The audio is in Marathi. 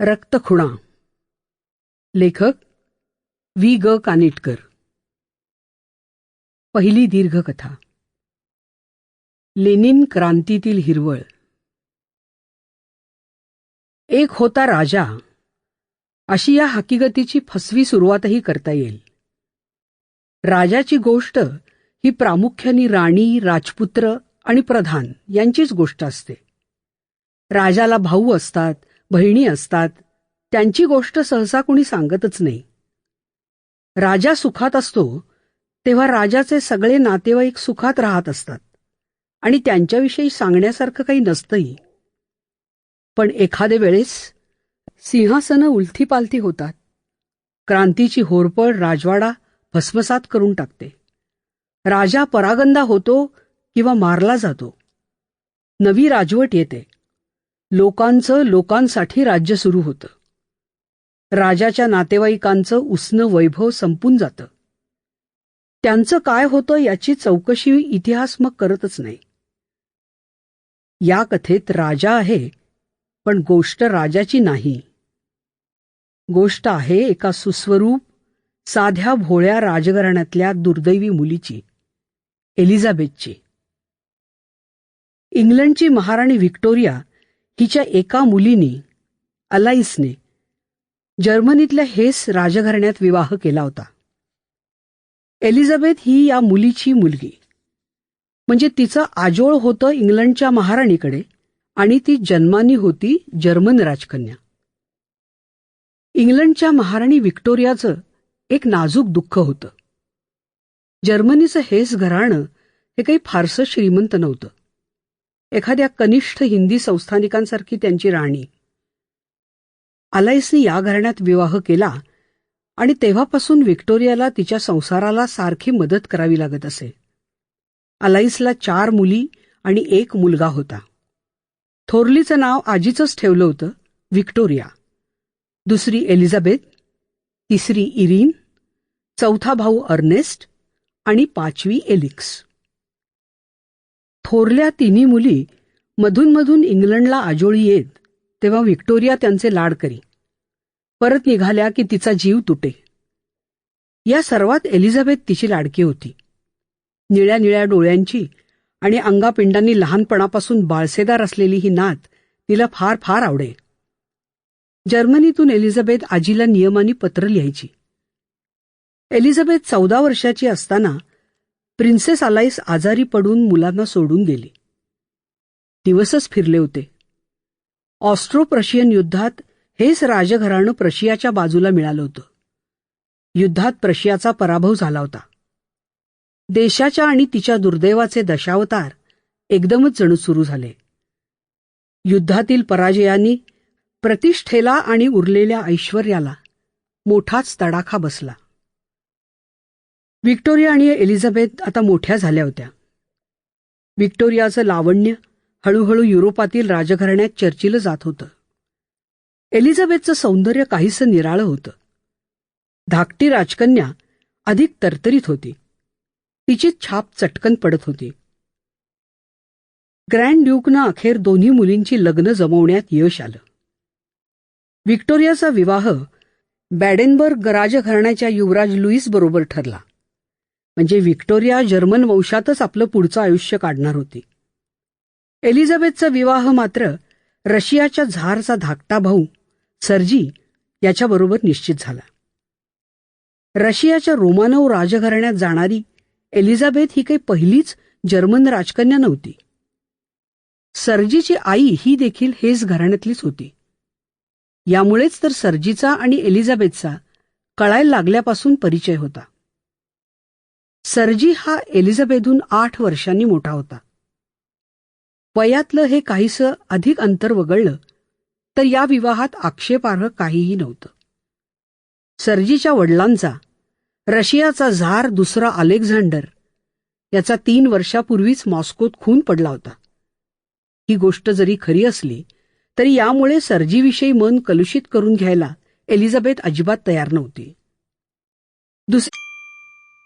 रक्तखुणा. लेखक वी ग. कानिटकर. पहिली दीर्घकथा. लेनिन क्रांतीतील हिरवळ. एक होता राजा. अशी या हकीकतीची फसवी सुरुवातही करता येईल. राजाची गोष्ट ही प्रामुख्याने राणी राजपुत्र आणि प्रधान यांचीच गोष्ट असते. राजाला भाऊ असतात बहिणी असतात त्यांची गोष्ट सहसा कुणी सांगतच नाही. राजा सुखात असतो तेव्हा राजाचे सगळे नातेवाईक सुखात राहत असतात आणि त्यांच्याविषयी सांगण्यासारखं काही नसतंही. पण एखादे वेळेस सिंहासनं उलथीपालथी होतात. क्रांतीची होरपळ राजवाडा भस्मसात करून टाकते. राजा परागंदा होतो किंवा मारला जातो. नवी राजवट येते. लोकांचं लोकांसाठी राज्य सुरू होतं. राजाच्या नातेवाईकांचं उष्ण वैभव संपून जातं. त्यांचं काय होतं याची चौकशी इतिहास मग करतच नाही. या कथेत राजा आहे पण गोष्ट राजाची नाही. गोष्ट आहे एका सुस्वरूप साध्या भोळ्या राजघराण्यातल्या दुर्दैवी मुलीची एलिझाबेथची. इंग्लंडची महाराणी व्हिक्टोरिया हिच्या एका मुलीनी अलाईसने जर्मनीतल्या हेस राजघराण्यात विवाह केला होता. एलिझाबेथ ही या मुलीची मुलगी. म्हणजे तिचं आजोळ होतं इंग्लंडच्या महाराणीकडे आणि ती जन्मानी होती जर्मन राजकन्या. इंग्लंडच्या महाराणी व्हिक्टोरियाचं एक नाजूक दुःख होतं. जर्मनीचं हेस घराणं हे काही फारसं श्रीमंत नव्हतं. एखाद्या कनिष्ठ हिंदी संस्थानिकांसारखी त्यांची राणी. अलाइसने या घराण्यात विवाह केला आणि तेव्हापासून व्हिक्टोरियाला तिच्या संसाराला सारखी मदत करावी लागत असे. अलाईसला चार मुली आणि एक मुलगा होता. थोरलीचं नाव आजीचंच ठेवलं होतं व्हिक्टोरिया. दुसरी एलिझाबेथ तिसरी इरीन चौथा भाऊ अर्नेस्ट आणि पाचवी एलिक्स. थोरल्या तिन्ही मुली मधूनमधून इंग्लंडला आजोळी येत तेव्हा व्हिक्टोरिया त्यांचे लाड करी. परत निघाल्या की तिचा जीव तुटे. या सर्वात एलिझाबेथ तिची लाडकी होती. निळ्या निळ्या डोळ्यांची आणि अंगापिंडांनी लहानपणापासून बाळसेदार असलेली ही नात तिला फार फार आवडे. जर्मनीतून एलिझाबेथ आजीला नियमाने पत्र लिहायची. एलिझाबेथ चौदा वर्षाची असताना प्रिन्सेस अलाईस आजारी पडून मुलांना सोडून गेली. दिवसच फिरले होते. ऑस्ट्रो प्रशियन युद्धात हेच राजघराणं प्रशियाच्या बाजूला मिळालं होतं. युद्धात प्रशियाचा पराभव झाला होता. देशाच्या आणि तिच्या दुर्दैवाचे दशावतार एकदमच जणू सुरू झाले. युद्धातील पराजयांनी प्रतिष्ठेला आणि उरलेल्या ऐश्वर्याला मोठाच तडाखा बसला. व्हिक्टोरिया आणि एलिझाबेथ आता मोठ्या झाल्या होत्या. व्हिक्टोरियाचं लावण्य हळूहळू युरोपातील राजघराण्यात चर्चिलं जात होतं. एलिझाबेथचं सौंदर्य काहीसं निराळं होतं. धाकटी राजकन्या अधिक तरतरीत होती. तिची छाप चटकन पडत होती. ग्रँड ड्यूकनं अखेर दोन्ही मुलींची लग्न जमवण्यात यश आलं. व्हिक्टोरियाचा विवाह बॅडेनबर्ग राजघराण्याच्या युवराज लुईस बरोबर ठरला. म्हणजे व्हिक्टोरिया जर्मन वंशातच आपलं पुढचं आयुष्य काढणार होती. एलिझाबेथचा विवाह मात्र रशियाच्या झारचा धाकटा भाऊ सर्जी याच्याबरोबर निश्चित झाला. रशियाच्या रोमानव राजघराण्यात जाणारी एलिझाबेथ ही काही पहिलीच जर्मन राजकन्या नव्हती. सर्जीची आई ही देखील हेच घराण्यातलीच होती. यामुळेच तर सर्जीचा आणि एलिझाबेथचा कळायला लागल्यापासून परिचय होता. सर्जी हा एलिझाबेथहून आठ वर्षांनी मोठा होता. वयातलं हे काहीसं अधिक अंतर वगळलं तर या विवाहात आक्षेपार्ह काहीही नव्हतं. सर्जीच्या वडिलांचा रशियाचा झार दुसरा अलेक्झांडर याचा तीन वर्षापूर्वीच मॉस्कोत खून पडला होता. ही गोष्ट जरी खरी असली तरी यामुळे सर्जीविषयी मन कलुषित करून घ्यायला एलिझाबेथ अजिबात तयार नव्हती.